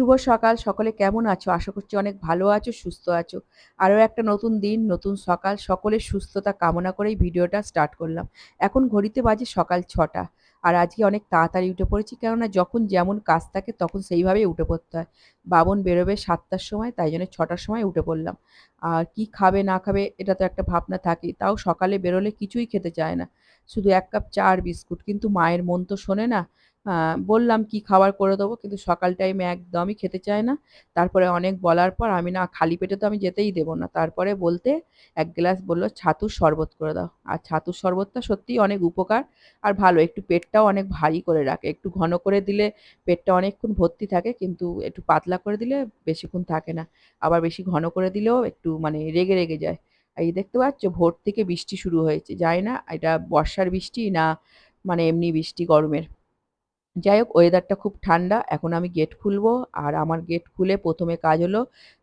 শুভ সকাল। সকলে কেমন আছো? আশা করছি অনেক ভালো আছো, সুস্থ আছো। আরও একটা নতুন দিন, নতুন সকাল। সকলের সুস্থতা কামনা করেই ভিডিওটা স্টার্ট করলাম। এখন ঘড়িতে বাজে সকাল ছটা আর আজকে অনেক তাড়াতাড়ি উঠে পড়েছি কেননা যখন যেমন কাজ থাকে তখন সেইভাবেই উঠে পড়তে হয়। বাবন বেরোবে সাতটার সময়, তাই জন্য ছটার সময় উঠে পড়লাম। আর কি খাবে, না খাবে, এটা তো একটা ভাবনা থাকেই। তাও সকালে বেরোলে কিছুই খেতে চায় না। শুধু এক কাপ চা আর বিস্কুট। কিন্তু মায়ের মন তো শোনে না বললাম কি খাবার করে দেবো, কিন্তু সকাল টাইমে একদমই খেতে চায় না। তারপরে অনেক বলার পর আমি না খালি পেটে তো আমি যেতেই দেবো না। তারপরে বলতে এক গ্লাস বলল, ছাতুর শরবত করে দাও। আর ছাতুর শরবতটা সত্যিই অনেক উপকার আর ভালো। একটু পেটটাও অনেক ভারী করে রাখে। একটু ঘন করে দিলে পেটটা অনেকক্ষণ ভর্তি থাকে, কিন্তু একটু পাতলা করে দিলে বেশিক্ষণ থাকে না। আবার বেশি ঘন করে দিলেও একটু মানে রেগে রেগে যায়। আর এই দেখতে পাচ্ছ, ভোর থেকে বৃষ্টি শুরু হয়েছে। যায় না, এটা বর্ষার বৃষ্টি না মানে এমনি বৃষ্টি গরমের। যাই হোক ওয়েদারটা খুব ঠান্ডা, এখন আমি গেট খুলবো। আর আমার গেট খুলে প্রথমে কাজ হলো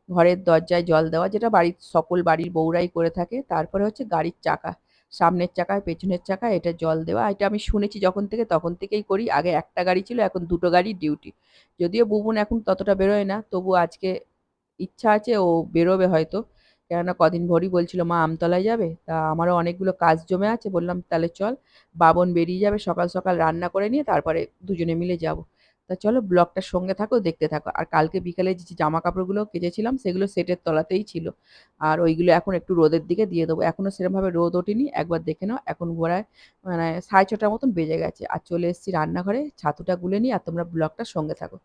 ঘরের দরজায় জল দেওয়া, যেটা বাড়ির সকল বাড়ির বউরাই করে থাকে। তারপরে হচ্ছে গাড়ির চাকা, সামনের চাকায়, পেছনের চাকায় এটা জল দেওয়া। এটা আমি শুনেছি যখন থেকে, তখন থেকেই করি। আগে একটা গাড়ি ছিল, এখন দুটো গাড়ির ডিউটি যদিও বুবুন এখন ততটা বেরোয় না, তবু আজকে ইচ্ছা আছে ও বেরোবে হয়তো। কেননা কদিন ভরই বলছিল, মা, আমতলায় যাবে? তা আমারও অনেকগুলো কাজ জমে আছে, বললাম, তাহলে চল, বাবন বেরিয়ে যাবে, সকাল সকাল রান্না করে নিয়ে তারপরে দুজনে মিলে যাব। তা চলো ব্লগটার সঙ্গে থাকো, দেখতে থাকো। আর কালকে বিকালে যে জামা কাপড়গুলো কেচেছিলাম, সেগুলো সেটের তলাতেই ছিল। আর ওইগুলো এখন একটু রোদের দিকে দিয়ে দেবো। এখনও সেরকমভাবে রোদ ওঠেনি, একবার দেখে নাও, এখন ঘোরায় মানে সাড়ে ছটার মতন বেজে গেছে। আর চলে এসেছি রান্নাঘরে, ছাতুটা গুলে নিই আর তোমরা ব্লগটার সঙ্গে থাকো।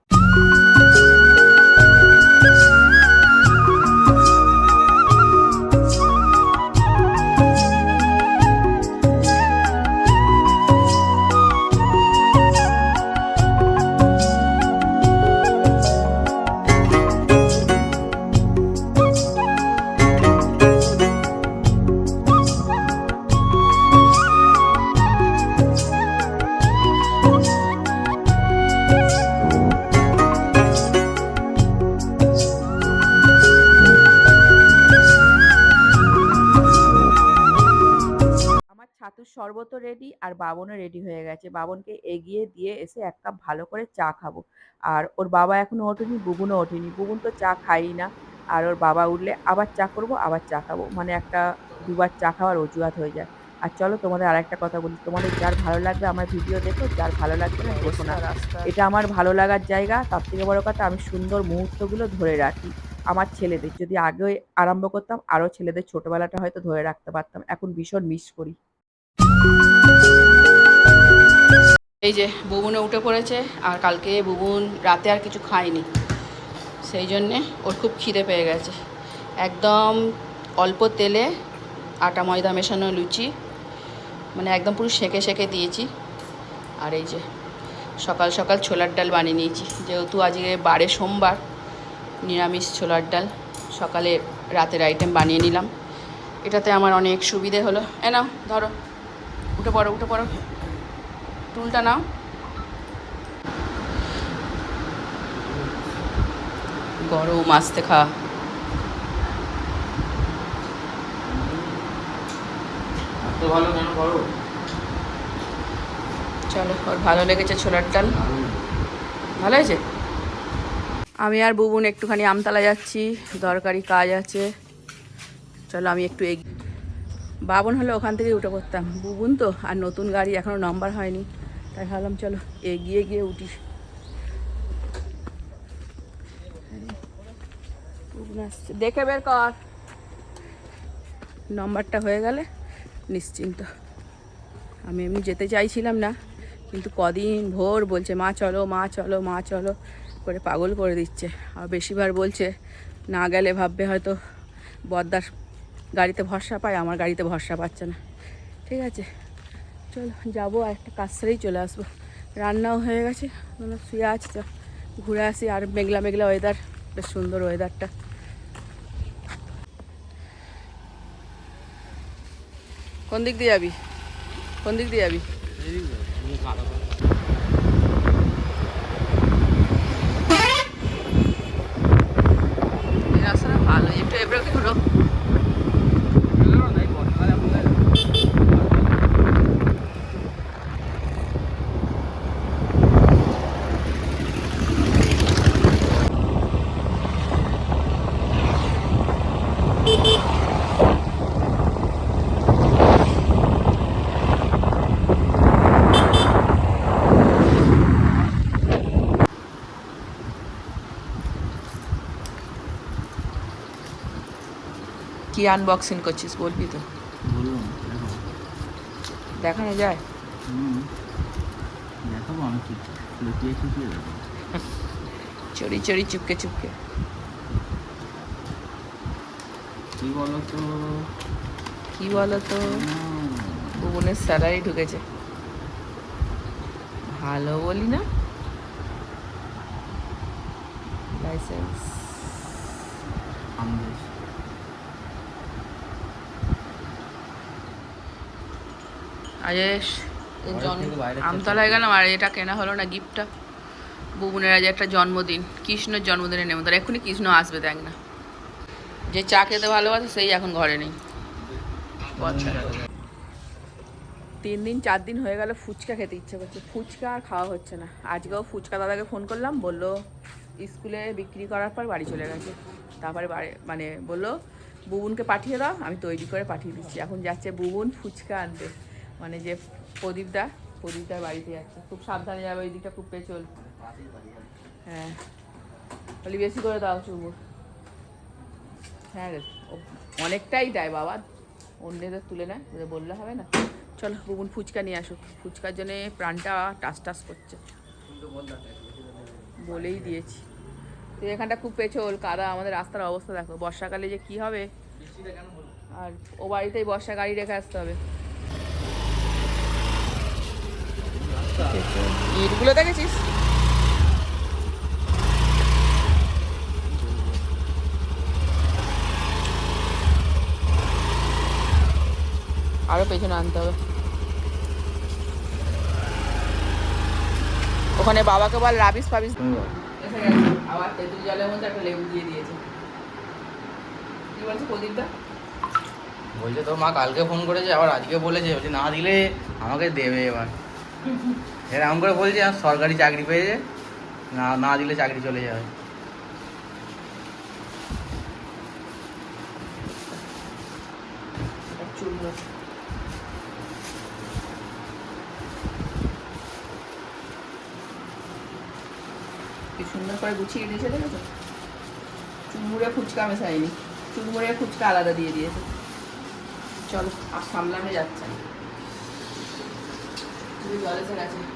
শরবতও রেডি আর বাবনও রেডি হয়ে গেছে। বাবনকে এগিয়ে দিয়ে এসে এক কাপ ভালো করে চা খাব। আর ওর বাবা এখনও ওঠেনি বুবুনও ওঠেনি। বুবুন তো চা খাই না। আর ওর বাবা উঠলে আবার চা করব আবার চা খাব। মানে একটা দুবার চা খাওয়ার অজুহাত হয়ে যায়। আর চলো তোমাদের আর একটা কথা বলি। তোমাদের যার ভালো লাগবে আমার ভিডিও দেখো যার ভালো লাগবে না দেখো না। এটা আমার ভালো লাগার জায়গা। তার থেকে বড় কথা আমি সুন্দর মুহূর্তগুলো ধরে রাখি আমার ছেলেদের। যদি আগে আরম্ভ করতাম আরও ছেলেদের ছোটবেলাটা হয়তো ধরে রাখতে পারতাম। এখন ভীষণ মিস করি। এই যে বুবুনে উঠে পড়েছে আর কালকে বুবুন রাতে আর কিছু খায়নি। সেই জন্যে ওর খুব খিদে পেয়ে গেছে। একদম অল্প তেলে আটা ময়দা মেশানো লুচি মানে একদম পুরো সেঁকে সেঁকে দিয়েছি। আর এই যে সকাল সকাল ছোলার ডাল বানিয়ে নিয়েছি। যেহেতু আজকে বারে সোমবার, নিরামিষ ছোলার ডাল, সকালে রাতের আইটেম বানিয়ে নিলাম। এটাতে আমার অনেক সুবিধে হলো। এ নাও, ধরো। উঠে পড়ো উঠে পড়ো। টুলটা নাও। গরম আস্তে খা। এত ভালো কেন করো? চলো ওর ভালো লেগেছে ছোলার ডাল। ভালো হয়েছে? আমি আর বুবুন একটুখানি আমতলা যাচ্ছি দরকারি কাজ আছে। চলো আমি একটু এগ বাবন হলে ওখান থেকে উঠে পড়তাম। বুবুন তো আর নতুন গাড়ি এখনও নাম্বার হয়নি। তাই ভাবলাম চলো, এগিয়ে গিয়ে উঠি। দেখে বের কর। নম্বরটা হয়ে গেলে নিশ্চিন্ত। আমি এমনি যেতে চাইছিলাম না, কিন্তু কদিন ভোর বলছে, মা, চলো মা চলো মা, চলো করে পাগল করে দিচ্ছে। আর বেশিবার বলছে, না গেলে ভাববে হয়তো বদ্দার গাড়িতে ভরসা পায়, আমার গাড়িতে ভরসা পাচ্ছে না। ঠিক আছে? চলো, যাব, আর একটা কাজ সেরেই চলে আসব। রান্নাও হয়ে গেছে শুয়ে আছি, চল, ঘুরে আসি, আর মেঘলা মেঘলা ওয়েদার বেশ সুন্দর ওয়েদারটা কোন দিক দিয়ে যাবি? কোন দিক দিয়ে যাবি এই রাস্তাটা ভালো একটু এবারে ঘুরো কি আনবক্সিং করছিস বলবি তো? দেখানো যায়? দেখাবো আমি কি লুকিয়ে দেবো। চড়ি চড়ি চুপকে চুপকে। কি বলো তো কি বলো তো হুম, ভুবনের স্যালারি ঢুকেছে। ভালো বলি না? লাইসেন্স আমদেশ আজেশ আমতলায় গেলাম আর এটা কেনা হলো না গিফটটা। বুবুনের আজ একটা জন্মদিন কৃষ্ণের জন্মদিনে নেমন্তন্ন। এক্ষুনি কৃষ্ণ আসবে দেখ না। যে চা খেতে ভালোবাসে সেই এখন ঘরে নেই। তিন দিন চার দিন হয়ে গেল ফুচকা খেতে ইচ্ছে করছে। ফুচকা আর খাওয়া হচ্ছে না। আজকেও ফুচকা দাদাকে ফোন করলাম বলল স্কুলে বিক্রি করার পর বাড়ি চলে গেছে। তারপরে মানে বলল বুবুনকে পাঠিয়ে দাও আমি তৈরি করে পাঠিয়ে দিচ্ছি। এখন যাচ্ছে বুবুন ফুচকা আনতে। মানে যে প্রদীপদা, প্রদীপদার বাড়িতে যাচ্ছে। খুব সাবধানে যাবে, ওই দিকটা খুব পেছল হ্যাঁ। বলি বেশি করে দাও শুভ হ্যাঁ রে অনেকটাই দেয় বাবা। অন্যদের তুলে নেয় বললে হবে না। চলো, বুবুন ফুচকা নিয়ে আসুক। ফুচকার জন্যে প্রাণটা টাস টাস করছে। বলেই দিয়েছি। তো এখানটা খুব পেছল, কাদা, আমাদের রাস্তার অবস্থা দেখো। বর্ষাকালে যে কি হবে? আর ও বাড়িতেই বর্ষা গাড়ি রেখে আসতে হবে। ইটগুলো দেখেছিস? আরও পেছনে আনতে হবে। ওখানে বাবাকে বল রাবিস ফাবিস আবার তেঁতুল জলের মধ্যে একটা লেবু দিয়ে দিয়েছে। কি বলছে প্রদীপদা? বলছে তোর মা কালকে ফোন করেছে আবার আজকে বলেছে বলছে না দিলে আমাকে দেবে এবার। এরকম করে বলছে, আর সরকারি চাকরি পেয়েছে না না দিলে চাকরি চলে যাবে। কি সুন্দর করে গুছিয়ে দিয়েছে, দেখেছ? চুরমুড়ে ফুচকা মেশাইনি চুরমুড়ে ফুচকা আলাদা দিয়ে দিয়েছে। চলো, আর সামলানো যাচ্ছে না। জল এসে গেছে